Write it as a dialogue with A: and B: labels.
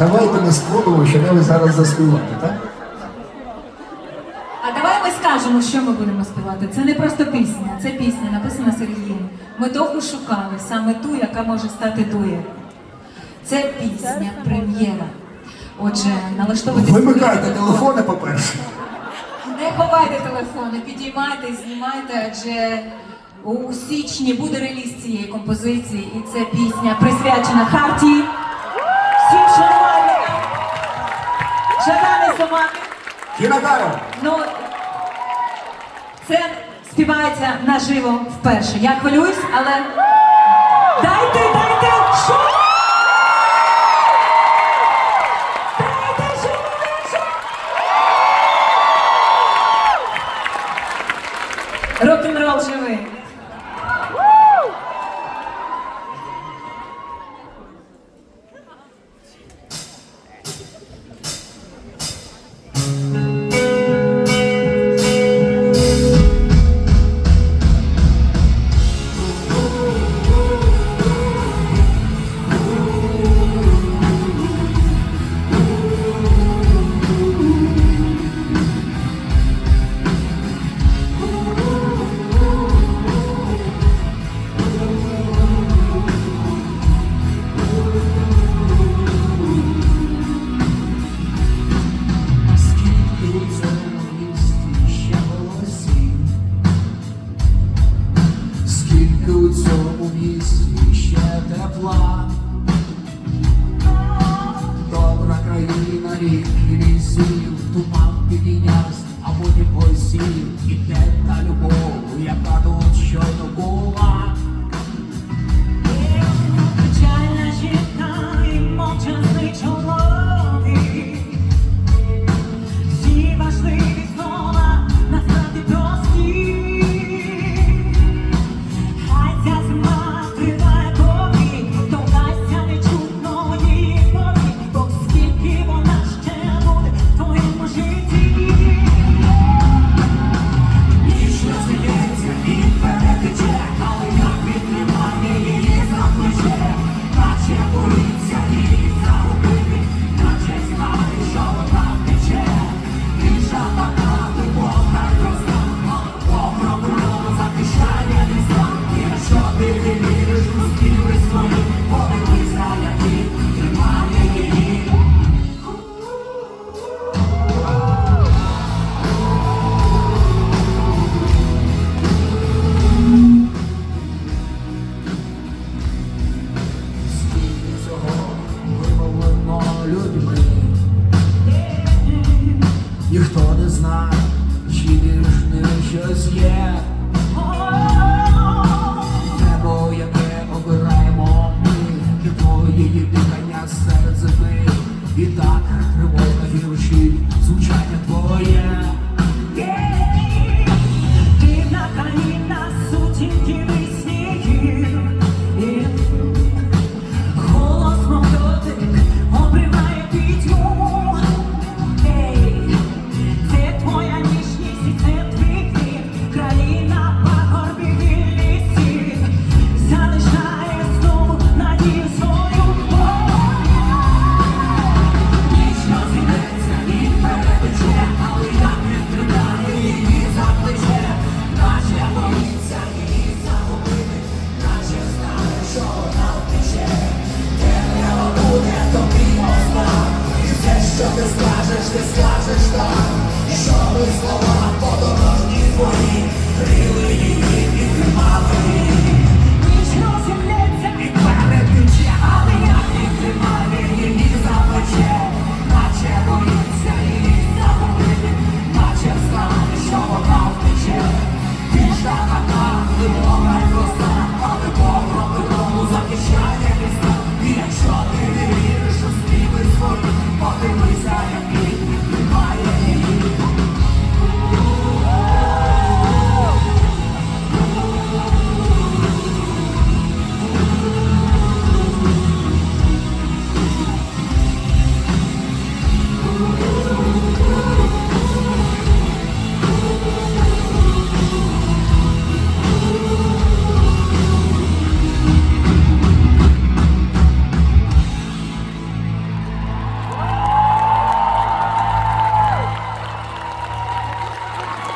A: Давайте ми спробуємо, що ви зараз заспівати, так?
B: А давай ми скажемо, що ми будемо співати. Це не просто пісня, це пісня, написана Сергієм. Ми довго шукали саме ту, яка може стати дуєм. Це пісня, прем'єра. Отже, налаштовуйтесь.
A: Вимикайте телефони, по-перше.
B: Не ховайте телефони, підіймайте, знімайте, адже у січні буде реліз цієї композиції, і це пісня присвячена Харті. Жадани Сомати. Ну, це співається наживо вперше. Я хвилююсь, але дайте, дайте що? Дайте швидше! Рок-н-рол живий.
C: Потім і те та любов, яка тут що була. She knew, yeah. Just